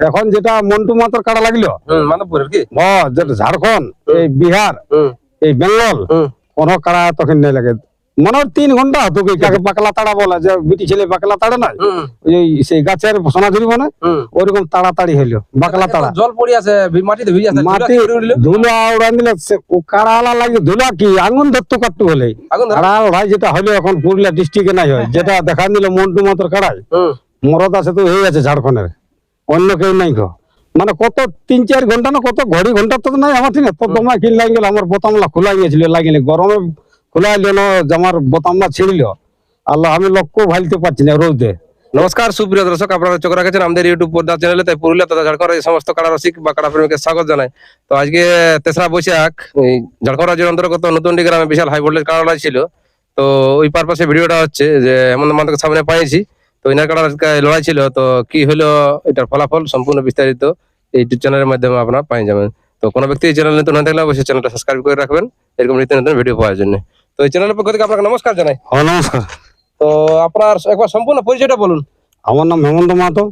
এখন যেটা মন্টু মাতর কাড়া লাগল কি? যেটা ঝাড়খণ্ড এই বিহার এই বেঙ্গল কোনো কাড়া তখন নেই লাগে। মনে হয় তিন ঘণ্টা হতো কাকে পাকলা তাড়া বলে যে বিটি ছেলে পাকলা তাড়া হুম। ওই সেই গাছের সোনাঝুরি মনে হুম। ওইরকম তাড়াতাড়ি হইল বাকলা তাড়া। জল পড়ে আছে মাটিতে ভিজে আছে মাটি ধুলা উড়ান দিলে ও কাড়ালা লাগে ধুলা কি? আঙুন ধরতো কাটতো বলে কাড়া লড়াই যেটা হলো এখন পুরুলিয়া ডিস্ট্রিক্টে নাই হয় যেটা দেখান দিল মন্টু মাতর কাড়াই মরদ আছে তো হয়ে আছে ঝাড়খণ্ডের। অন্য কেউ নাই গো মানে কত তিন চার ঘণ্টা না, কত ঘড়ি ঘণ্টা তো নাই আমার ঠিক তো তোমার লাগি গেল, আমার বোতামলা খোলা গিয়েছিল লাগিলে গরমে খোলা যে আমার বোতামলা ছিড়িল আল্লাহ, আমি লক্ষ্য ভালতে পারছি না রোদে। নমস্কার, সুপ্রিয় দর্শক, আপনারা চোখ রাখেছেন আমাদের ইউটিউব পর্দা চ্যানেলে তাই পুরুলিয়া তথা ঝাড়খণ্ড এই সমস্ত কাড়া রসিক বা কাড়া প্রেমীকে স্বাগত জানাই। তো আজকে তেসরা বৈশাখ ঝাড়খণ্ড রাজ্যের অন্তর্গত নতুনডি গ্রামে বিশাল হাই ভোল্টেজ কাড়া ছিল। তো ওই পারপাসে ভিডিওটা হচ্ছে যে হেমন্ত মান্তকে সামনে পাইছি। তো ইনার কাড়া আজকে লড়াই ছিল তো কি হলো এটার ফলাফল সম্পূর্ণ বিস্তারিত এই ইউটিউব চ্যানেলের মাধ্যমে আপনারা পাই যাবেন। তো কোনো ব্যক্তি এই চ্যানেল নতুন না থাকলে অবশ্যই চ্যানেলটা সাবস্ক্রাইব করে রাখবেন এরকম নিত্য নতুন ভিডিও পাওয়ার জন্য। তো এই চ্যানেলের পক্ষ থেকে আপনাকে নমস্কার জানাই। ও নমস্কার। তো আপনার একবার সম্পূর্ণ পরিচয়টা বলুন। আমার নাম হেমন্ত মাহাতো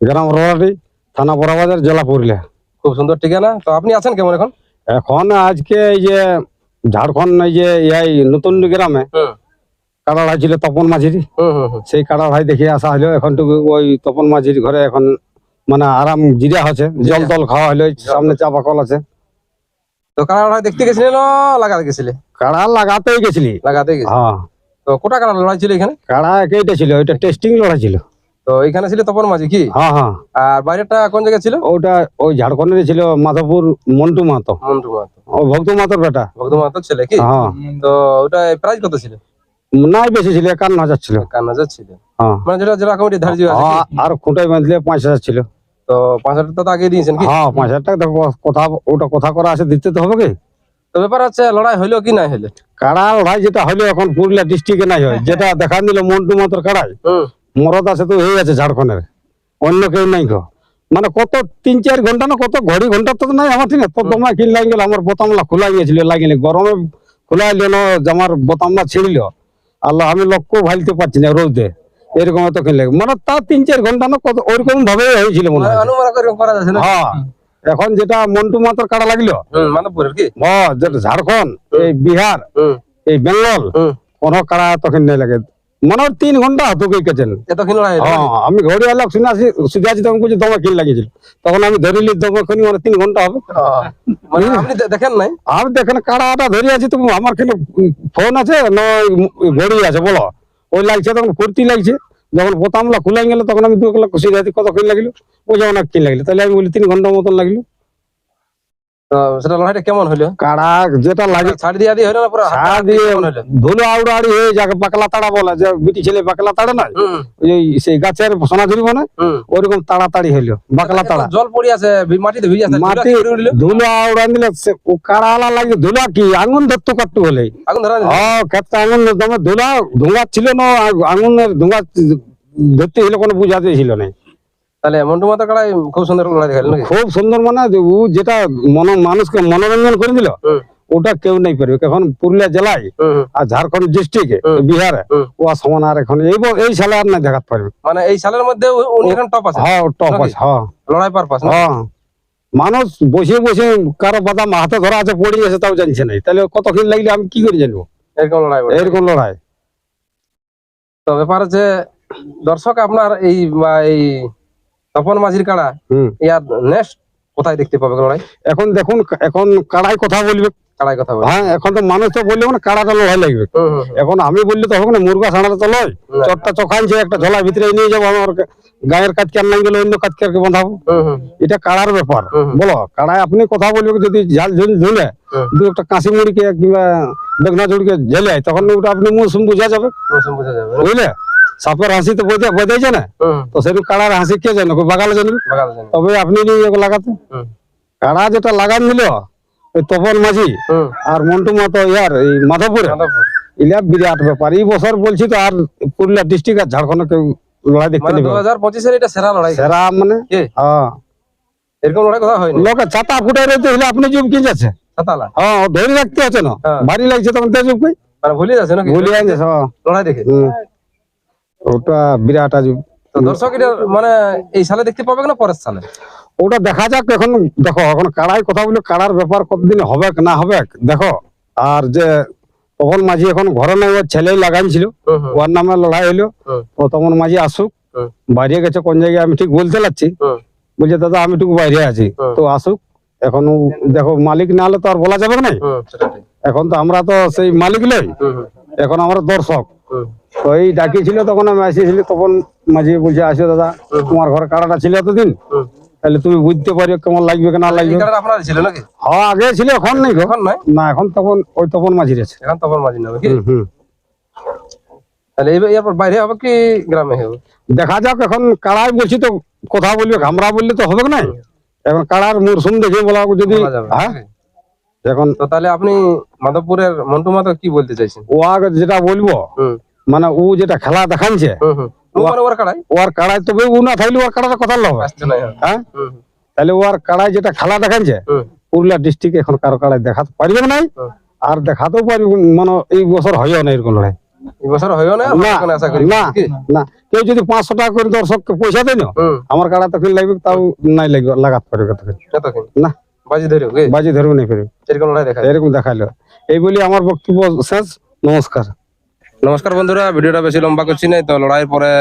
গ্রাম রোয়ারি থানা বড়াবাজার জেলা পুরুলিয়া। খুব সুন্দর ঠিকানা। তো আপনি আছেন কেমন এখন? এখন আজকে এই যে ঝাড়খণ্ড এই যে এই নতুন গ্রামে কাড়া লড়াই ছিল তপন মাঝিরি। সেই কাড়া ভাই দেখে আসা হলো। এখন তো ওই তপন মাঝির ঘরে এখন মানে আরাম জিরা হচ্ছে। জল টল খাওয়া হলো। সামনে চাপা কল আছে। তো কারা লড়াই দেখতে গেছিলেন না লাগাতে গেছিলে? কাড়া লাগাতেই গেছিলি। লাগাতে হ্যাঁ। তো কোটা কারা লড়াই ছিল এখানে? কাড়া একইটা ছিল। ওইটা টেস্টিং লড়াই ছিল। তো এখানে ছিল তপন মাঝি কি? হ্যাঁ হ্যাঁ। আর বাইরেটা কোন জায়গায় ছিল? ওটা ওই ঝাড়খণ্ডের ছিল মাধবপুর মন্টু মাহাতো। মন্টু মাহাতো। ও ভক্ত মাহাতোর বেটা। ভক্ত মাহাতো ছেলে কি? হ্যাঁ। তো ওটা প্রাইস কত ছিল? নাই বেশি ছিল একান্ন হাজার ছিল। কান হাজার ছিল। হ্যাঁ। মানে যেটা কমিটি ধার্য আছে হ্যাঁ, আর খুঁটাই বাঁধলে পাঁচ হাজার ছিল। তো পাঁচ হাজার তো আগে দিয়েছেন কি? হ্যাঁ পাঁচ হাজার টাকা দেখো কথা ওটা কথা করা আছে দিতে তো হবে কি? তো ব্যাপার হচ্ছে লড়াই হইল কি নাই হইল? কাড়া লড়াই যেটা হলো এখন পুরুলিয়া ডিস্ট্রিক্টে নাই হয়। যেটা দেখান দিল মন্টু মাতর কাড়াই মরদ আছে তো হয়ে আছে ঝাড়খণ্ডের। অন্য কেউ নাই গো। মানে কত তিন চার ঘণ্টা না কত ঘড়ি ঘণ্টা তো নাই আমার ঠিক তো তোমার কিন লাগি গেল আমার বোতামলা খোলা গিয়েছিল লাগিলে গরমে খোলা যে আমার বোতামলা ছিড়িল। আল্লাহ আমি লক্ষ্য ভালতে পারছি না রোদে। এরকম এত কিনলে। লাগে মানে তা তিন চার ঘণ্টা না কত ওইরকম ভাবে হয়েছিল মনে হয়। অনুমান করে করা যাচ্ছে না? হ্যাঁ। এখন যেটা মন্টু মাত্র কাটা লাগল? ঝাড়খন্ড যেটা এই বিহার এই বেঙ্গল কোনো কাড়া তখন নেই লাগে। মনে হয় তিন ঘণ্টা হতো কে কেছেন এতক্ষণ লড়াই হ্যাঁ আমি ঘড়ি আলাপ শুনে আসি শুধু আছি তখন বলছি তোমার কিল লাগিয়েছিল। তখন আমি ধরিলি তখন মানে তিন ঘণ্টা হবে। মানে দেখেন নাই? আমি দেখেন কাড়াটা ধরে আছি তো আমার কিন্তু ফোন আছে না ঘড়ি আছে বলো। ওই লাগছে তখন ফুর্তি লাগছে। যখন বোতামলা খুলে গেল তখন আমি দু কিলো খুশি যাচ্ছি কত কিল লাগল? ওই যেমন এক কিল লাগল তাহলে আমি বলি তিন ঘণ্টার মতন লাগল। সেটা লড়াইটা কেমন হলো? কাড়া যেটা লাগে ছাড় দিয়া দিয়ে হলো না পুরো ছাড় দিয়ে দিয়ে কেমন হলো? ধুলো আউড়াড়ি হয়ে যাকে পাকলা তাড়া বলে যে বিটি ছেলে পাকলা তাড়া নাই? ওই সেই গাছের সোনাঝুরি মানে হুম। তাড়াতাড়ি হইল বাকলা তাড়া। জল পড়ে আছে মাটিতে ভিজে আছে মাটি ধুলো উড়ান দিলে ও কাড়ালা লাগে ধুলা কি? আঙুন ধরতো কাটতো বলে। আগুন ধরা। ক্ষেত্রে আঙুন ধুলা ধোঁয়া ছিল না আঙুনের ধোঁয়া ধরতে হলে কোনো বুঝাতে ছিল না। তাহলে মন্টু মাতা কাড়াই খুব সুন্দর লড়াই দেখাল খুব সুন্দর মানে ও যেটা মন মানুষকে মনোরঞ্জন করে দিল ওটা কেউ নাই পারবে। এখন পুরুলিয়া জেলায়। আর ঝাড়খণ্ড ডিস্ট্রিক্টে বিহারে ও সমান আর এখন এই এই সালে আর নাই দেখাতে পারবে। মানে এই সালের মধ্যে উনি এখন টপ আছে? হ্যাঁ টপ আছে হ্যাঁ। লড়াই পারপাস হ্যাঁ। মানুষ বসে বসে কারও বাদাম হাতে ধরা আছে পড়ে গেছে তাও জানছে না। তাহলে কত ক্ষীণ লাগলে আমি কি করে জানব? এরকম লড়াই এরকম লড়াই। তো ব্যাপার হচ্ছে দর্শক আপনার এই এই তপন মাঝির কাড়া ইয়ার নেক্সট কোথায় দেখতে পাবে লড়াই? এখন দেখুন এখন কাড়াই কথা বলবে। কাড়াই কথা বলে হ্যাঁ এখন তো মানুষ তো বললে মানে কাড়াটা লড়াই লাগবে। হুম হুম হুম। এখন আমি বললে তো হবে না মুরগা ছাড়াটা তো লয়। চটটা চখানছে একটা ঝোলা ভিতরে নিয়ে যাব আমার গায়ের কাজ কেন না গেলে অন্য কাজ কে হুম এটা কাড়ার ব্যাপার। বলো কাড়ায় আপনি কথা বলবে যদি ঝাল ঝুল ঝুলে দু একটা কাশি মুড়িকে কিংবা বেগনা ঝুড়িকে ঝেলে তখন ওটা আপনি মৌসুম বোঝা যাবে। বুঝলে? সাপের হাসি তো বোঝা বোঝাইছে না? তো সেরকম কাড়ার হাসি কে জানো? বাগালে জানি? তবে আপনি লাগাতে। কাড়া যেটা লাগান দিল ওই তপন মাঝি আর মন্টু মাতো ইয়ার এই মাধবপুরে। ইলা বিরাট ব্যাপার। এই বছর বলছি তো আর পুরুলিয়া ডিস্ট্রিক্ট আর ঝাড়খণ্ড কেউ লড়াই দেখতে মানে নেবে দু হাজার পঁচিশের এটা সেরা লড়াই। সেরা মানে? হ্যাঁ। এরকম লড়াই কথা হয়নি লোকে ছাতা ফুটাই রয়েছে হলে আপনি জুব কি যাচ্ছে? হ্যাঁ ধরে রাখতে আছে না। হ্যাঁ। ভারী লাগছে তখন তে জুব কই? মানে ভুলে যাচ্ছে নাকি? ভুলে যাচ্ছে হ্যাঁ। লড়াই দেখে। ওটা বিরাট দর্শক এটা মানে এই সালে দেখতে পাবে না পরের সালে? ওটা দেখা যাক এখন দেখো এখন কাড়াই কথা বলে কাড়ার ব্যাপার কতদিন হবে না হবে দেখো। আর যে তখন মাঝি এখন ঘরে নাই ওর ছেলেই লাগাইছিল ওর নামে লড়াই হইল। তো তখন মাঝি আসুক বাইরে গেছে কোন জায়গায় আমি ঠিক বলতে লাগছি বলছে দাদা আমি টুকু বাইরে আছি। তো আসুক এখন দেখো মালিক না হলে তো আর বলা যাবে না। এখন তো আমরা তো সেই মালিক নই। এখন আমরা দর্শক। এই তখন আমি আসিয়েছিলি তখন মাঝি বলছে আসো দাদা তোমার ঘরে কাড়াটা ছিল এতদিন। তাহলে তুমি বুঝতে পারিও কেমন লাগবে না লাগবে। হ্যাঁ আগে ছিল এখন নেই এখন নয়? না এখন তখন ওই তখন মাঝির আছে। এখন তখন মাঝি নেবে হুম, হুম। তাহলে এরপর বাইরে হবে কি গ্রামে হবে? দেখা যাক এখন কাড়াই বলছি তো কথা বলবে বললে তো হবে না? এখন কাড়ার মরশুম দেখে বলা যদি হ্যাঁ? এখন তো তাহলে আপনি মাধবপুরের মন্টু মাধব কি বলতে চাইছেন? ও আগে যেটা বলব মানে ও যেটা খেলা ও মানে ওর কাড়াই তবে ও না থাকলে ওর কাড়াটা কথা হবে হ্যাঁ। হ্যাঁ। তাহলে ওর কাড়াই যেটা খেলা পুরুলিয়া ডিস্ট্রিক্টে এখন কারও কাড়াই দেখাতে পারবে না আর দেখাতেও পারবে মানে এই বছর হয়ও না এরকম লড়াই। কেউ যদি পাঁচশো টাকা করে দর্শককে পয়সা দেয় না আমার কাড়া তখন লাগবে তাও নাই লাগবে লাগাতে পারবে না। বাজি বাজি ধরবে না এরকম দেখাইলো। এই বলি আমার বক্তব্য শেষ। নমস্কার। নমস্কার বন্ধুরা ভিডিওটা বেশি লম্বা করছি না তো লড়াইয়ের পরে